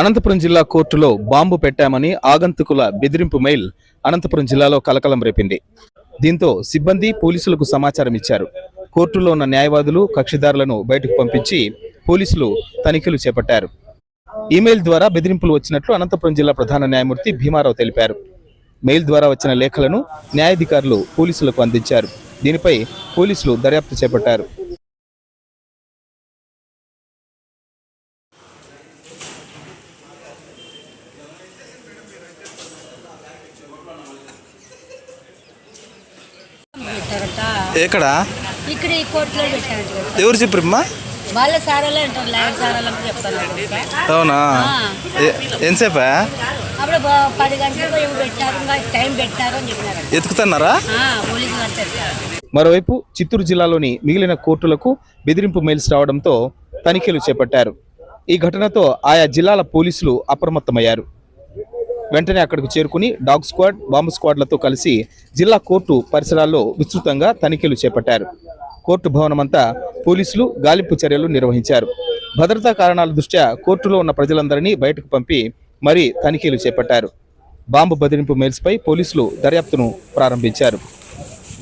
అనంతపురం జిల్లా కోర్టులో బాంబు పెట్టామని ఆగంతుకుల బెదిరింపు మెయిల్ అనంతపురం జిల్లాలో కలకలం రేపింది. దీంతో సిబ్బంది పోలీసులకు సమాచారం ఇచ్చారు. కోర్టులో ఉన్న న్యాయవాదులు కక్షిదారులను బయటకు పంపించి పోలీసులు తనిఖీలు చేపట్టారు. ఈమెయిల్ ద్వారా బెదిరింపులు వచ్చినట్లు అనంతపురం జిల్లా ప్రధాన న్యాయమూర్తి భీమారావు తెలిపారు. మెయిల్ ద్వారా వచ్చిన లేఖలను న్యాయాధికారులు పోలీసులకు అందించారు. దీనిపై పోలీసులు దర్యాప్తు చేపట్టారు. ఎక్కడ? ఇక్కడ ఈ కోర్టులో. ఎవరు చెప్పరమ్మా వాళ్ళ సారాలే అంటారు ల్యాండ్ సారాలని చెప్తాను సార్. అవునా? ఎంతసేపా? అప్పుడు పది గంటలకు పెట్టారు టైం పెట్టారు అని చెప్పినారు. పోలీసులు అంటారు మరోవైపు చిత్తూరు జిల్లాలోని మిగిలిన కోర్టులకు బెదిరింపు మెయిల్స్ రావడంతో తనిఖీలు చేపట్టారు. ఈ ఘటనతో ఆయా జిల్లాల పోలీసులు అప్రమత్తమయ్యారు. వెంటనే అక్కడికి చేరుకుని డాగ్ స్క్వాడ్ బాంబు స్క్వాడ్లతో కలిసి జిల్లా కోర్టు పరిసరాల్లో విస్తృతంగా తనిఖీలు చేపట్టారు. కోర్టు భవనమంతా పోలీసులు గాలింపు చర్యలు నిర్వహించారు. భద్రతా కారణాల దృష్ట్యా కోర్టులో ఉన్న ప్రజలందరినీ బయటకు పంపి మరీ తనిఖీలు చేపట్టారు. బాంబు బెదిరింపు మెయిల్స్పై పోలీసులు దర్యాప్తును ప్రారంభించారు.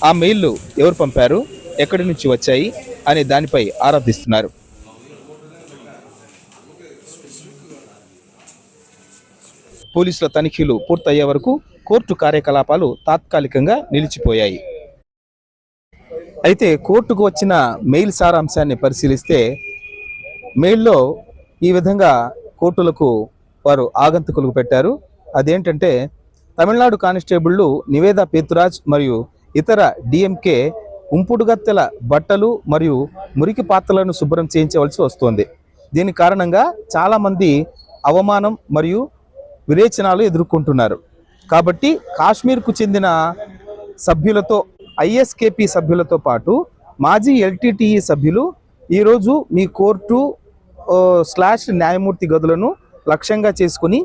ఆ మెయిల్లు ఎవరు పంపారు ఎక్కడి నుంచి వచ్చాయి అనే దానిపై ఆరాధిస్తున్నారు. పోలీసుల తనిఖీలు పూర్తయ్యే వరకు కోర్టు కార్యకలాపాలు తాత్కాలికంగా నిలిచిపోయాయి. అయితే కోర్టుకు వచ్చిన మెయిల్ సారాంశాన్ని పరిశీలిస్తే మెయిల్లో ఈ విధంగా కోర్టులకు వారు ఆగంతుకులు పెట్టారు. అదేంటంటే తమిళనాడు కానిస్టేబుళ్ళు నివేద పేతురాజ్ మరియు ఇతర డిఎంకే ఉంపుడుగత్తెల బట్టలు మరియు మురికి పాత్రలను శుభ్రం చేయించవలసి వస్తోంది. దీని కారణంగా చాలామంది అవమానం మరియు విరేచనాలు ఎదుర్కొంటున్నారు. కాబట్టి కాశ్మీర్కు చెందిన సభ్యులతో ఐఎస్కేపీ సభ్యులతో పాటు మాజీ ఎల్టీటీఈ సభ్యులు ఈరోజు మీ కోర్టు స్లాష్ న్యాయమూర్తి గదులను లక్ష్యంగా చేసుకుని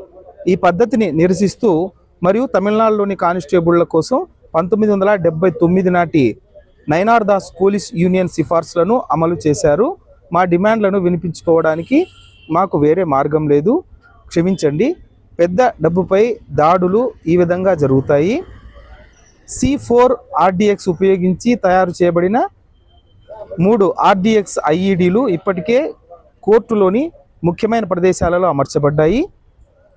ఈ పద్ధతిని నిరసిస్తూ మరియు తమిళనాడులోని కానిస్టేబుళ్ళ కోసం పంతొమ్మిది వందల డెబ్బై తొమ్మిది నాటి నైనార్ దాస్ పోలీస్ యూనియన్ సిఫార్సులను అమలు చేశారు. మా డిమాండ్లను వినిపించుకోవడానికి మాకు వేరే మార్గం లేదు. క్షమించండి. పెద్ద డబ్బుపై దాడులు ఈ విధంగా జరుగుతాయి. సి ఫోర్ ఆర్డిఎక్స్ ఉపయోగించి తయారు చేయబడిన మూడు ఆర్డిఎక్స్ ఐఈడీలు ఇప్పటికే కోర్టులోని ముఖ్యమైన ప్రదేశాలలో అమర్చబడ్డాయి.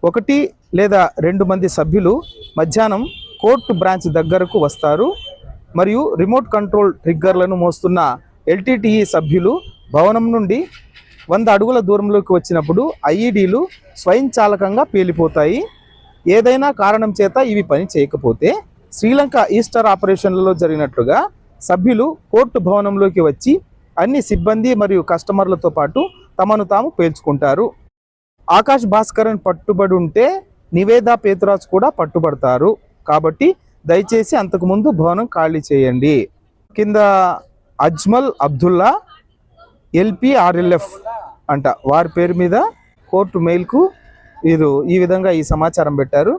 ఒకటి లేదా రెండు మంది సభ్యులు మధ్యాహ్నం కోర్టు బ్రాంచ్ దగ్గరకు వస్తారు. మరియు రిమోట్ కంట్రోల్ ట్రిగ్గర్లను మోస్తున్న ఎల్టీటీఈ సభ్యులు భవనం నుండి వంద అడుగుల దూరంలోకి వచ్చినప్పుడు ఐఈడీలు స్వయంచాలకంగా పేలిపోతాయి. ఏదైనా కారణం చేత ఇవి పని చేయకపోతే శ్రీలంక ఈస్టర్ ఆపరేషన్లలో జరిగినట్లుగా సభ్యులు కోర్టు భవనంలోకి వచ్చి అన్ని సిబ్బంది మరియు కస్టమర్లతో పాటు తమను తాము పేల్చుకుంటారు. ఆకాష్ భాస్కరన్ పట్టుబడి ఉంటే నివేదా పేతురాజ్ కూడా పట్టుబడతారు. కాబట్టి దయచేసి అంతకుముందు భవనం ఖాళీ చేయండి. కింద అజ్మల్ అబ్దుల్లా ఎల్పిఆర్ఎల్ఎఫ్ అంట. వారి పేరు మీద కోర్టు మెయిల్కు ఇది ఈ విధంగా ఈ సమాచారం పెట్టారు.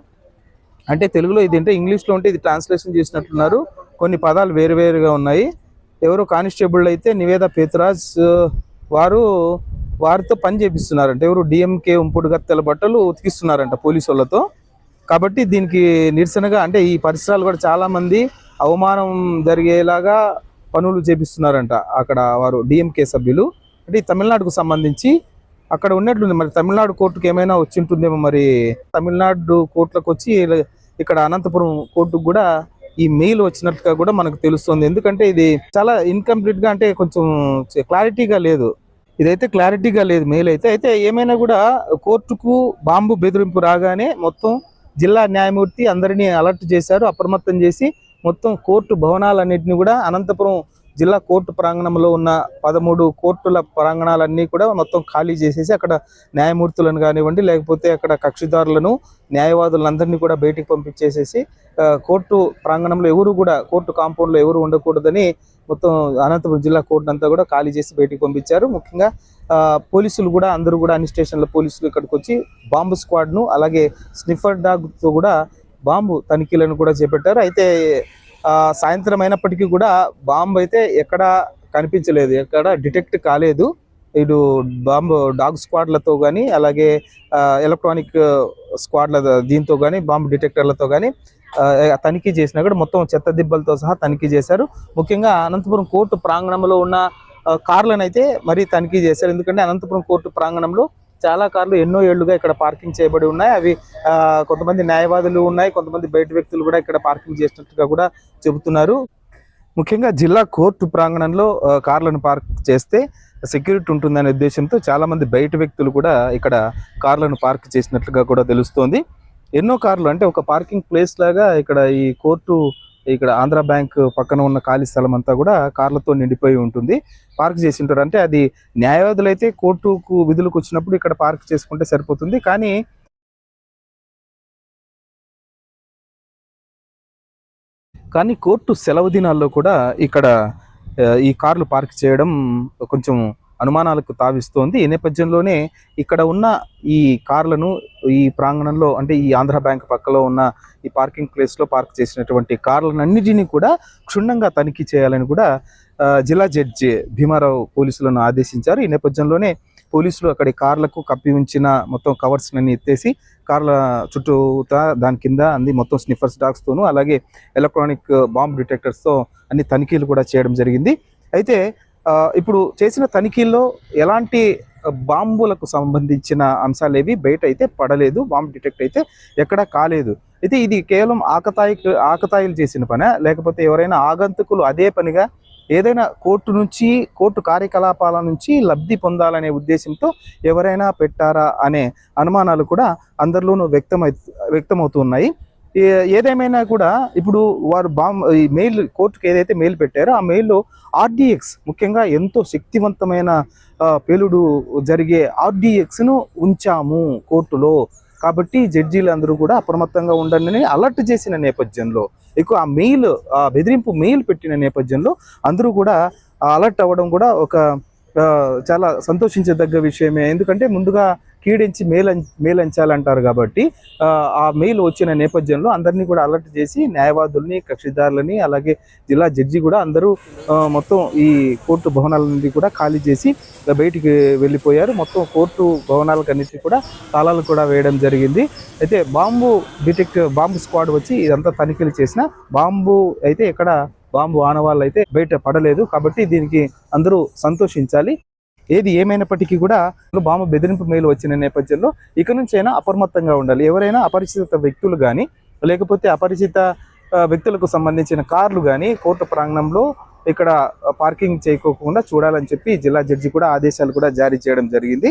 అంటే తెలుగులో ఇది అంటే ఇంగ్లీష్లో ఉంటే ఇది ట్రాన్స్లేషన్ చేసినట్లున్నారు కొన్ని పదాలు వేరువేరుగా ఉన్నాయి. ఎవరు కానిస్టేబుల్ అయితే నివేద పేతురాజ్ వారు వారితో పని చేపిస్తున్నారంట. ఎవరు డిఎంకే ఉంపుడు గత్తెల బట్టలు ఉతికిస్తున్నారంట పోలీసు వాళ్ళతో. కాబట్టి దీనికి నిరసనగా అంటే ఈ పరిసరాలు కూడా చాలామంది అవమానం జరిగేలాగా పనులు చేపిస్తున్నారంట అక్కడ వారు డిఎంకే సభ్యులు. అంటే ఈ తమిళనాడుకు సంబంధించి అక్కడ ఉన్నట్లుంది. మరి తమిళనాడు కోర్టుకు ఏమైనా వచ్చి ఉంటుందేమో మరి? తమిళనాడు కోర్టులకు వచ్చి ఇక్కడ అనంతపురం కోర్టుకు కూడా ఈ మెయిల్ వచ్చినట్టుగా కూడా మనకు తెలుస్తుంది. ఎందుకంటే ఇది చాలా ఇన్కంప్లీట్గా అంటే కొంచెం క్లారిటీగా లేదు. ఇదైతే క్లారిటీగా లేదు మెయిల్ అయితే. అయితే ఏమైనా కూడా కోర్టుకు బాంబు బెదిరింపు రాగానే మొత్తం జిల్లా న్యాయమూర్తి అందరినీ అలర్ట్ చేశారు అప్రమత్తం చేసి మొత్తం కోర్టు భవనాలన్నింటినీ కూడా అనంతపురం జిల్లా కోర్టు ప్రాంగణంలో ఉన్న పదమూడు కోర్టుల ప్రాంగణాలన్నీ కూడా మొత్తం ఖాళీ చేసేసి అక్కడ న్యాయమూర్తులను కానివ్వండి లేకపోతే అక్కడ కక్షిదారులను న్యాయవాదులందరినీ కూడా బయటికి పంపించేసేసి కోర్టు ప్రాంగణంలో ఎవరు కూడా కోర్టు కాంపౌండ్లో ఎవరు ఉండకూడదని మొత్తం అనంతపురం జిల్లా కోర్టు అంతా కూడా ఖాళీ చేసి బయటికి పంపించారు. ముఖ్యంగా పోలీసులు కూడా అందరూ కూడా అన్ని స్టేషన్ల పోలీసులు ఇక్కడికి వచ్చి బాంబు స్క్వాడ్ను అలాగే స్నిఫర్ డాగ్తో కూడా బాంబు తనిఖీలను కూడా చేపట్టారు. అయితే సాయంత్రం అయినప్పటికీ కూడా బాంబు అయితే ఎక్కడ కనిపించలేదు ఎక్కడ డిటెక్ట్ కాలేదు. ఇటు బాంబు డాగ్ స్క్వాడ్లతో కానీ అలాగే ఎలక్ట్రానిక్ స్క్వాడ్ల దీంతో కానీ బాంబు డిటెక్టర్లతో కానీ తనిఖీ చేసినా కూడా మొత్తం చెత్త దిబ్బలతో సహా తనిఖీ చేశారు. ముఖ్యంగా అనంతపురం కోర్టు ప్రాంగణంలో ఉన్న కార్లను అయితే మరీ తనిఖీ చేశారు. ఎందుకంటే అనంతపురం కోర్టు ప్రాంగణంలో చాలా కార్లు ఎన్నో ఏళ్ళుగా ఇక్కడ పార్కింగ్ చేయబడి ఉన్నాయి. అవి ఆ, కొంతమంది న్యాయవాదులు ఉన్నాయి కొంతమంది బయట వ్యక్తులు కూడా ఇక్కడ పార్కింగ్ చేసినట్టుగా కూడా చెబుతున్నారు. ముఖ్యంగా జిల్లా కోర్టు ప్రాంగణంలో కార్లను పార్క్ చేస్తే సెక్యూరిటీ ఉంటుందనే ఉద్దేశంతో చాలా మంది బయట వ్యక్తులు కూడా ఇక్కడ కార్లను పార్క్ చేసినట్లుగా కూడా తెలుస్తోంది. ఎన్నో కార్లు అంటే ఒక పార్కింగ్ ప్లేస్ లాగా ఇక్కడ ఈ కోర్టు ఇక్కడ ఆంధ్ర బ్యాంక్ పక్కన ఉన్న ఖాళీ స్థలం అంతా కూడా కార్లతో నిండిపోయి ఉంటుంది. పార్క్ చేసి ఉంటారు అంటే అది న్యాయవాదులు అయితే కోర్టుకు విధులకు వచ్చినప్పుడు ఇక్కడ పార్క్ చేసుకుంటే సరిపోతుంది. కానీ కానీ కోర్టు సెలవు దినాల్లో కూడా ఇక్కడ ఈ కార్లు పార్క్ చేయడం కొంచెం అనుమానాలకు తావిస్తోంది. ఈ నేపథ్యంలోనే ఇక్కడ ఉన్న ఈ కార్లను ఈ ప్రాంగణంలో అంటే ఈ ఆంధ్ర బ్యాంక్ పక్కలో ఉన్న ఈ పార్కింగ్ ప్లేస్లో పార్క్ చేసినటువంటి కార్లన్నిటినీ కూడా క్షుణ్ణంగా తనిఖీ చేయాలని కూడా జిల్లా జడ్జి భీమారావు పోలీసులను ఆదేశించారు. ఈ నేపథ్యంలోనే పోలీసులు అక్కడి కార్లకు కప్పి ఉంచిన మొత్తం కవర్స్ అన్ని ఎత్తేసి కార్ల చుట్టూతా దాని కింద అంది మొత్తం స్నిఫర్స్ డాగ్స్తోను అలాగే ఎలక్ట్రానిక్ బాంబ్ డిటెక్టర్స్తో అన్ని తనిఖీలు కూడా చేయడం జరిగింది. అయితే ఇప్పుడు చేసిన తనిఖీల్లో ఎలాంటి బాంబులకు సంబంధించిన అంశాలు ఏవి బయట అయితే పడలేదు బాంబు డిటెక్ట్ అయితే ఎక్కడా కాలేదు. అయితే ఇది కేవలం ఆకతాయి ఆకతాయిలు చేసిన పనే? లేకపోతే ఎవరైనా ఆగంతుకులు అదే పనిగా ఏదైనా కోర్టు నుంచి కోర్టు కార్యకలాపాల నుంచి లబ్ధి పొందాలనే ఉద్దేశంతో ఎవరైనా పెట్టారా అనే అనుమానాలు కూడా అందరిలోనూ వ్యక్తమై వ్యక్తమవుతున్నాయి ఏదేమైనా కూడా ఇప్పుడు వారు బాంబ్ ఈ మెయిల్ కోర్టుకు ఏదైతే మెయిల్ పెట్టారో ఆ మెయిల్లో ఆర్డిఎక్స్ ముఖ్యంగా ఎంతో శక్తివంతమైన పేలుడు జరిగే ఆర్డిఎక్స్ను ఉంచాము కోర్టులో. కాబట్టి జడ్జీలు అందరూ కూడా అప్రమత్తంగా ఉండండి అలర్ట్ చేసిన నేపథ్యంలో ఎక్కువ ఆ మెయిల్ ఆ బెదిరింపు మెయిల్ పెట్టిన నేపథ్యంలో అందరూ కూడా అలర్ట్ అవ్వడం కూడా ఒక చాలా సంతోషించదగ్గ విషయమే. ఎందుకంటే ముందుగా కీడించి మేల్ మేలంచాలంటారు కాబట్టి ఆ, మెయిల్ వచ్చిన నేపథ్యంలో అందరినీ కూడా అలర్ట్ చేసి న్యాయవాదుల్ని కక్షిదారులని అలాగే జిల్లా జడ్జి కూడా అందరూ ఆ, మొత్తం ఈ కోర్టు భవనాల నుండి కూడా ఖాళీ చేసి బయటికి వెళ్ళిపోయారు. మొత్తం కోర్టు భవనాలకన్నిటి కూడా తాళాలు కూడా వేయడం జరిగింది. అయితే బాంబు డిటెక్ట్ బాంబు స్క్వాడ్ వచ్చి ఇదంతా తనిఖీలు చేసిన బాంబు అయితే ఎక్కడ బాంబు ఆనవాళ్ళు అయితే బయట పడలేదు కాబట్టి దీనికి అందరూ సంతోషించాలి. ఏది ఏమైనప్పటికీ కూడా బాంబు బెదిరింపు మేలు వచ్చిన నేపథ్యంలో ఇక నుంచైనా అప్రమత్తంగా ఉండాలి. ఎవరైనా అపరిచిత వ్యక్తులు కానీ లేకపోతే అపరిచిత వ్యక్తులకు సంబంధించిన కార్లు కానీ కోర్టు ప్రాంగణంలో ఇక్కడ పార్కింగ్ చేయకోకుండా చూడాలని చెప్పి జిల్లా జడ్జి కూడా ఆదేశాలు కూడా జారీ చేయడం జరిగింది.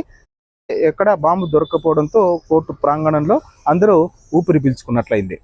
ఎక్కడ బాంబు దొరకపోవడంతో కోర్టు ప్రాంగణంలో అందరూ ఊపిరి పీల్చుకున్నట్లయింది.